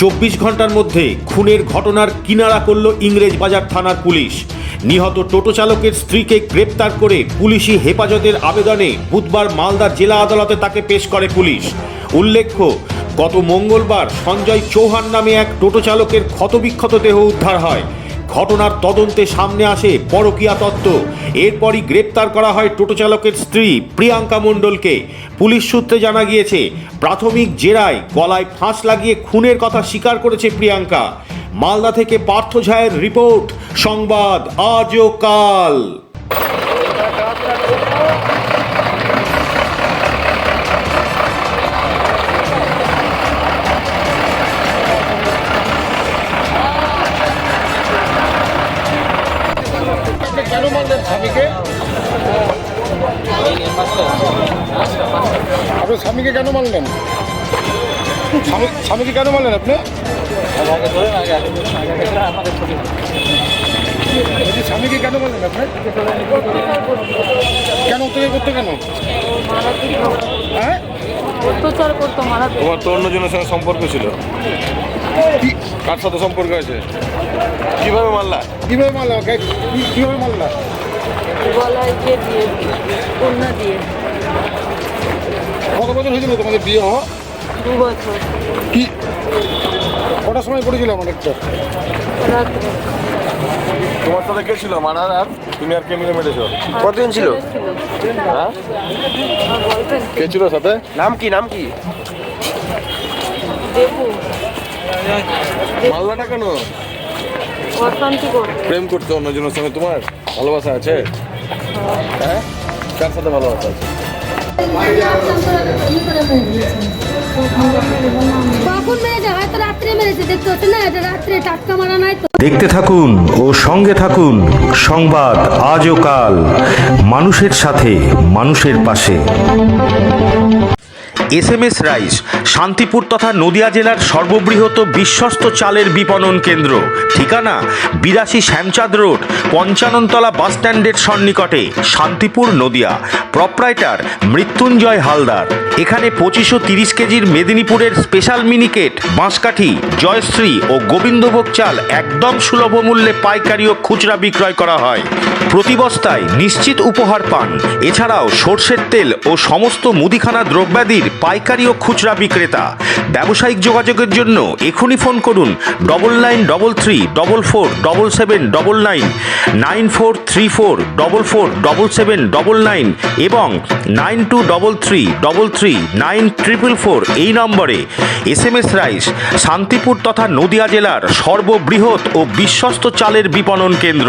চব্বিশ ঘণ্টার মধ্যে খুনের ঘটনার কিনারা করল ইংরেজ বাজার থানার পুলিশ। নিহত টোটো চালকের স্ত্রীকে গ্রেপ্তার করে পুলিশি হেফাজতের আবেদনে বুধবার মালদা জেলা আদালতে তাকে পেশ করে পুলিশ। উল্লেখ্য, গত মঙ্গলবার সঞ্জয় চৌহান নামে এক টোটো চালকের ক্ষতবিক্ষত দেহ উদ্ধার হয়। ঘটনার তদন্তে সামনে আসে পরকিয়া তত্ত্ব। এরপরই গ্রেপ্তার করা হয় টোটো চালকের স্ত্রী প্রিয়াঙ্কা মণ্ডলকে। পুলিশ সূত্রে জানা গিয়েছে, প্রাথমিক জেরায় গলায় ফাঁস লাগিয়ে খুনের কথা স্বীকার করেছে প্রিয়াঙ্কা। মালদা থেকে পার্থ ঝায়ের রিপোর্ট, সংবাদ আজও কাল। আপনি স্বামীকে কেন মারলেন? স্বামী স্বামীকে কেন মারলেন আপনি? স্বামীকে কেন মারলেন আপনি? কেন অত্যাচার করতে কেন? হ্যাঁ? অত্যাচার করতো মারা তোমার তো অন্যজনের সঙ্গে সম্পর্ক ছিল। কি- কার সাথে সম্পর্ক আছে? কীভাবে মারলা? কীভাবে মারলা? কীভাবে মারলা? গলায় যে দিয়ে কন্যা দিয়ে। কত বছর হয়েছিল তোমাদের বিয়ে? হওয়া দু বছর। কি? কটার সময় পড়েছিল আমার একটা তোমার সাথে কে ছিল? মারার আর তুমি আর কে মিলে মেরেছো কতদিন ছিল? হ্যাঁ? কে ছিল সাথে? নাম কি নাম কি? দেবু। মাল্লাটা কেন? প্রেম করতে অন্যজনের সঙ্গে তোমার ভালোবাসা আছে? হ্যাঁ? কার সাথে ভালোবাসা আছে? দেখতে থাকুন ও সঙ্গে থাকুন সংবাদ আজও কাল মানুষের সাথে মানুষের পাশে। S M S rice Shantipur তথা নদিয়া জেলার সর্ববৃহৎ বিশ্বস্ত চালের বিপণন কেন্দ্র। ঠিকানা, বিরাশি শ্যামচাঁদ রোড, পঞ্চাননতলা বাস স্ট্যান্ডের সন্নিকটে, শান্তিপুর, নদিয়া। প্রপ্রাইটার, মৃত্যুঞ্জয় হালদার। এখানে পঁচিশশো তিরিশ কেজির মেদিনীপুরের স্পেশাল মিনিকেট, বাঁশকাঠি, জয়শ্রী ও গোবিন্দভোগ চাল একদম সুলভ মূল্যে পাইকারি ও খুচরা বিক্রয় করা হয়। প্রতি বস্তায় নিশ্চিত উপহার পান। এছাড়াও সর্ষের তেল ও সমস্ত মুদিখানা দ্রব্যাদির পাইকারি ও খুচরা বিক্রেতা। ব্যবসায়িক যোগাযোগের জন্য এখনই ফোন করুন double nine double three double four double seven double nine nine four three four double four double seven double nine এবং nine two double three double three nine triple four এই নম্বরে S M S rice, Shantipur তথা নদিয়া জেলার সর্ববৃহৎ ও বিশ্বস্ত চালের বিপণন কেন্দ্র।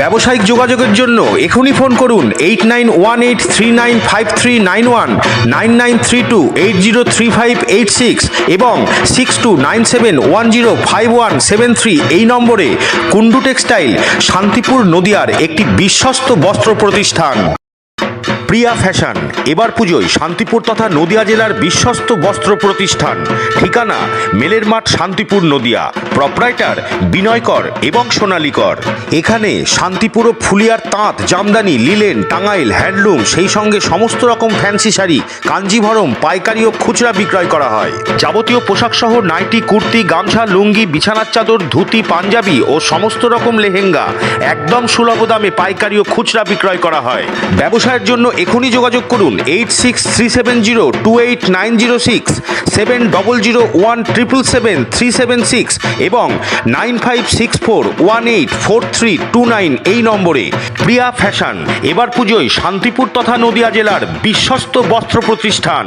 ব্যবসায়িক যোগাযোগের জন্য এখনই ফোন করুন eight nine one eight three nine five three nine one, nine nine three two eight zero three five eight six এবং six two nine seven one zero five one seven three এই নম্বরে Kundu textile Shantipur নদিয়ার একটি বিশ্বস্ত বস্ত্র প্রতিষ্ঠান। Priya fashion. এবার পুজোয় শান্তিপুর তথা নদিয়া জেলার বিশ্বস্ত বস্ত্র প্রতিষ্ঠান। ঠিকানা মেলের মাঠ শান্তিপুর, নদিয়া। প্রপ্রাইটার, বিনয়কর এবং সোনালীকর। এখানে শান্তিপুর ও ফুলিয়ার তাঁত, জামদানি, লিলেন, টাঙ্গাইল, হ্যান্ডলুম, সেই সঙ্গে সমস্ত রকম ফ্যান্সি শাড়ি, কাঞ্জিভরম, পাইকারি ও খুচরা বিক্রয় করা হয়। যাবতীয় পোশাক সহ নাইটি, কুর্তি, গামছা, লুঙ্গি, বিছানার চাদর, ধুতি, পাঞ্জাবি ও সমস্ত রকম লেহেঙ্গা একদম সুলভ দামে পাইকারি ও খুচরা বিক্রয় করা হয়। ব্যবসায়ের জন্য এখনই যোগাযোগ করুন eight six three seven zero two eight nine zero six seven double zero one triple seven three seven six এবং nine five six four one eight four three two nine এই নম্বরে প্রিয়া ফ্যাশন, এবার পুজোয় শান্তিপুর তথা নদিয়া জেলার বিশ্বস্ত বস্ত্র প্রতিষ্ঠান।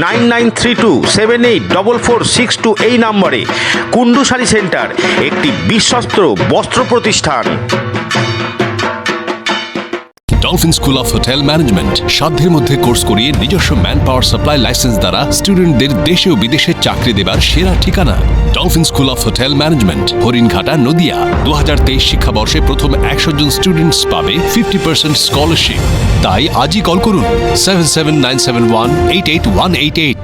nine nine three two seven eight double four six two এই নম্বরে কুন্ডু শাড়ি সেন্টার, একটি বিশ্বস্ত বস্ত্র প্রতিষ্ঠান। Dolphin school of hotel management সাধ্যের মধ্যে কোর্স করিয়ে নিজস্ব ম্যান পাওয়ার সাপ্লাই লাইসেন্স দ্বারা স্টুডেন্টদের দেশে ও বিদেশে চাকরি দেবার সেরা ঠিকানা। Dolphin school of hotel management Haringhata, Nadia. দু হাজার তেইশ শিক্ষাবর্ষে প্রথম একশো জন স্টুডেন্টস পাবে ফিফটি পার্সেন্ট স্কলারশিপ তাই আজই কল করুন seven seven nine seven one eight eight one eight eight